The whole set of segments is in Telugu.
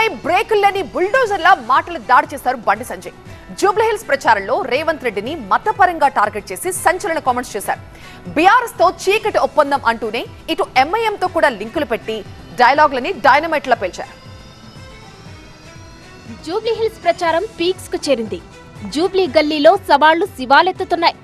పై బ్రేకులు లేని బుల్డోజర్లా మాటలు దాడి చేశారు బండి సంజయ్. జూబ్లీహిల్స్ ప్రచారంలో రేవంత్ రెడ్డిని మతపరంగా టార్గెట్ చేసి సంచలన కామెంట్స్ చేశారు. బీఆర్ఎస్తో చీకటి ఒప్పందం అంటూనే ఇటు ఎంఐఎం తో కూడా లింకులు పెట్టి డైలాగులని డైనమైట్ లా పేల్చారు జూబ్లీహిల్స్ ప్రచారం పీక్స్కు చేరింది. జూబ్లీ గల్లీలో సవాళ్ళు శివాలెత్తుతున్నాయి.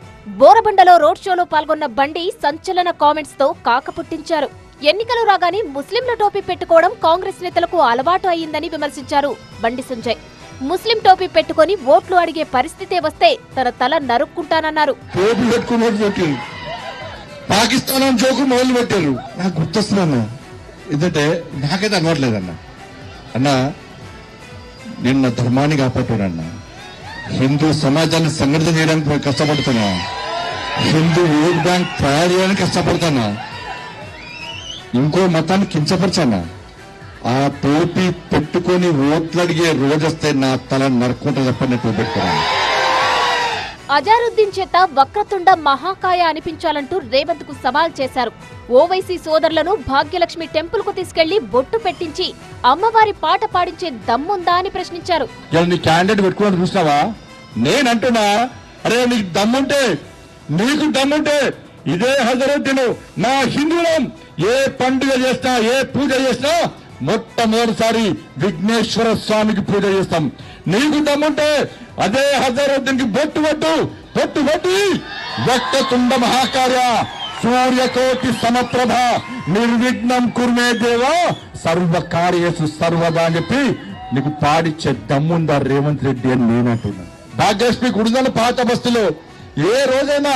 బోరబండలో రోడ్ షోలో పాల్గొన్న బండి సంచలన కామెంట్స్తో కాక పుట్టించారు ఎన్నికలు రాగానే ముస్లింల టోపీ పెట్టుకోవడం కాంగ్రెస్ నేతలకు అలవాటు అయ్యిందని విమర్శించారు బండి సంజయ్. ముస్లిం టోపీ పెట్టుకొని ఓట్లు అడిగే పరిస్థితే వస్తే తన తల నరుక్కుంటానన్నారు. పాకిస్తాన్ జోకు మొదలు పెట్టారు. నాకు గుర్తొస్తున్నాను ఎందుకంటే నాకైతే అలవాట్లేదన్న. అన్న నిన్న ధర్మాన్ని కాపాడుతున్నా హిందూ సమాజాన్ని సంఘటిత చేయడానికి కష్టపడుతున్నా. హిందూ ఓట్ బ్యాంక్ తయారు చేయడానికి కష్టపడుతున్నా. ఇంకో మతాన్ని కించపరచన్నా ఆ టోపీ పెట్టుకొని ఓట్లు అడిగే రోజొస్తే నా తల నరుక్కుంటా చెప్పని టోపీ పెట్టుకున్నాను అజారుద్దీన్ చేత వక్రతుండ మహాకాయ అనిపించాలంటూ రేవంత్కు సవాల్ చేశారు. ఓవైసీ సోదరులను భాగ్యలక్ష్మి టెంపుల్కు తీసుకెళ్ళి బొట్టు పెట్టించి అమ్మవారి పాట పాడించే దమ్ముందా అని ప్రశ్నించారు. నీ క్యాండిడేట్ చూసినావా? నేనంటున్నా అరే నీకు దమ్ముంటే నీకు దమ్ముంటే ఇదే హజరత్తును మా హిందువులం ఏ పండుగ చేసినా ఏ పూజ చేసినా మొట్టమొదటిసారి విఘ్నేశ్వర స్వామికి పూజ చేస్తాం. నీకు దమ్ముంటే అదే హజరత్తునికి బొట్టు పట్టు పొట్టు పట్టి వక్తతుండ మహాకార్య సూర్యకోటి సమప్రభ నిర్విఘ్నం కుర్మే దేవా సర్వకార్యసు సర్వదా అని చెప్పి నీకు పాడిచ్చే దమ్ముందా రేవంత్ రెడ్డి అని నేను అంటున్నాను భాగ్యలక్ష్మి గుడిదల పాత బస్తులో ఏ రోజైనా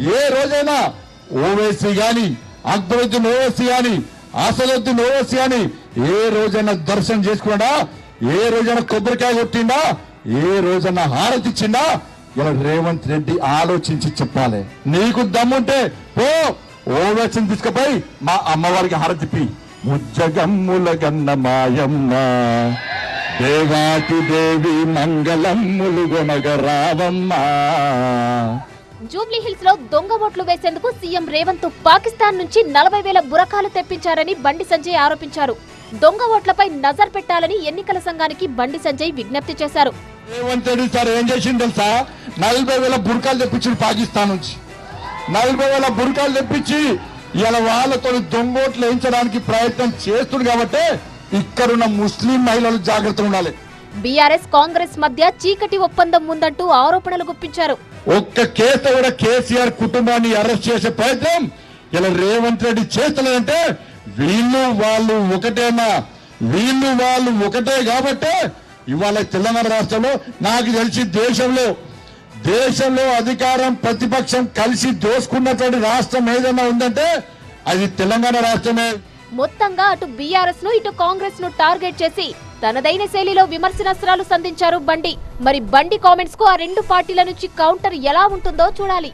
ఏ రోజైనా ఓవేసీ గాని అక్బరుద్దీన్ ఓవేసీ గాని అసదుద్దీన్ ఓవేసీ గాని ఏ రోజైనా దర్శనం చేసుకున్నాడా? ఏ రోజైనా కొబ్బరికాయ కొట్టిండా? ఏ రోజైనా హారతి ఇచ్చిండా? ఇలా రేవంత్ రెడ్డి ఆలోచించి చెప్పాలి. నీకు దమ్ముంటే పో ఓవేసిని తీసుకుపోయి మా అమ్మవారికి హారతిప్పి ముజ్జగమ్ముల గన్న మాయమ్మ దేవాతి దేవి మంగళమ్ములు గొనగ రావమ్మ. జూబ్లీ హిల్స్లో దొంగ ఓట్లు వేసేందుకు సీఎం రేవంత్ పాకిస్తాన్ నుంచి నలభై వేల బురకాలు తెప్పించారని బండి సంజయ్ ఆరోపించారు. దొంగ ఓట్లపై నజర్ పెట్టాలని ఎన్నికల సంఘానికి బండి సంజయ్ విజ్ఞప్తి చేశారు. రేవంత్ రెడ్డి సార్ ఏం చేసిండు తెలుసా? నలభై వేల బుర్కాలు పాకిస్తాన్ నుంచి. నలభై వేల బుర్కాలు తెప్పించి ఇలా వాళ్ళతో దొంగోట్లు వేయించడానికి ప్రయత్నం చేస్తుంది కాబట్టి ఇక్కడున్న ముస్లిం మహిళలు జాగ్రత్త ఉండాలి. బీఆర్ఎస్ కాంగ్రెస్ మధ్య చీకటి ఒప్పందం ఉందంటూ ఆరోపణలు గుప్పించారు. ఒక్క కేసు కూడా కేసీఆర్ కుటుంబాన్ని అరెస్ట్ చేసే ప్రయత్నం ఇలా రేవంత్ రెడ్డి చేస్తలేదంటే వీళ్ళు వాళ్ళు ఒకటేనా? వీళ్ళు వాళ్ళు ఒకటే కాబట్టి ఇవాళ తెలంగాణ రాష్ట్రంలో నాకు తెలిసి దేశంలో దేశంలో అధికారం ప్రతిపక్షం కలిసి దోసుకున్నటువంటి రాష్ట్రం ఏదైనా ఉందంటే అది తెలంగాణ రాష్ట్రమే. మొత్తంగా అటు బీఆర్ఎస్ను ఇటు కాంగ్రెస్ను టార్గెట్ చేసి తనదైన శైలిలో విమర్శనాస్త్రాలు సంధించారు బండి. మరి బండి కామెంట్స్కు ఆ రెండు పార్టీల నుంచి కౌంటర్ ఎలా ఉంటుందో చూడాలి.